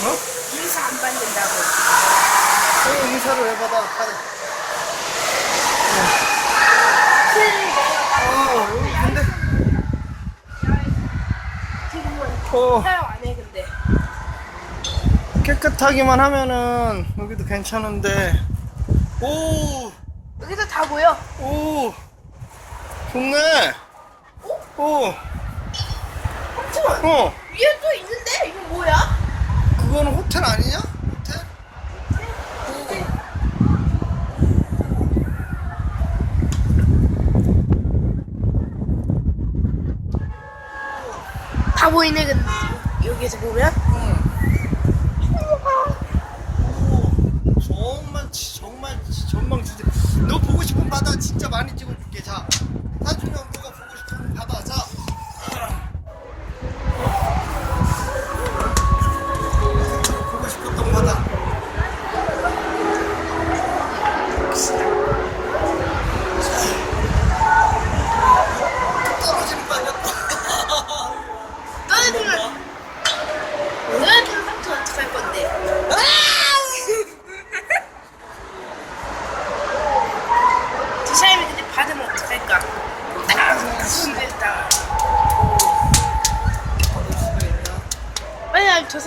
인사 안 받는다고. 어, 인사를 왜 받아? 빨리. 어, 여기 근데, 지금은 어, 사용 안 해 근데. 깨끗하기만 하면은 여기도 괜찮은데. 오, 여기서 다 보여. 오, 좋네. 오, 삼촌 어, 위에 또 있는데 이거 뭐야? 호텔 아니냐? 호텔? 다 보이네 근데 여기서 보면. 오, 정말, 지- 정말, 지- 전망 진짜. 너 보고 싶은 바다 진짜 많이 찍어줄게. 자, 떨어지는 거 아니야? 너네들은 너네들은 삼촌 어떻게 할 건데? 두 사람이 근데 받으면 어떡할까? 아, 근데 다. 아니 아니 저 사람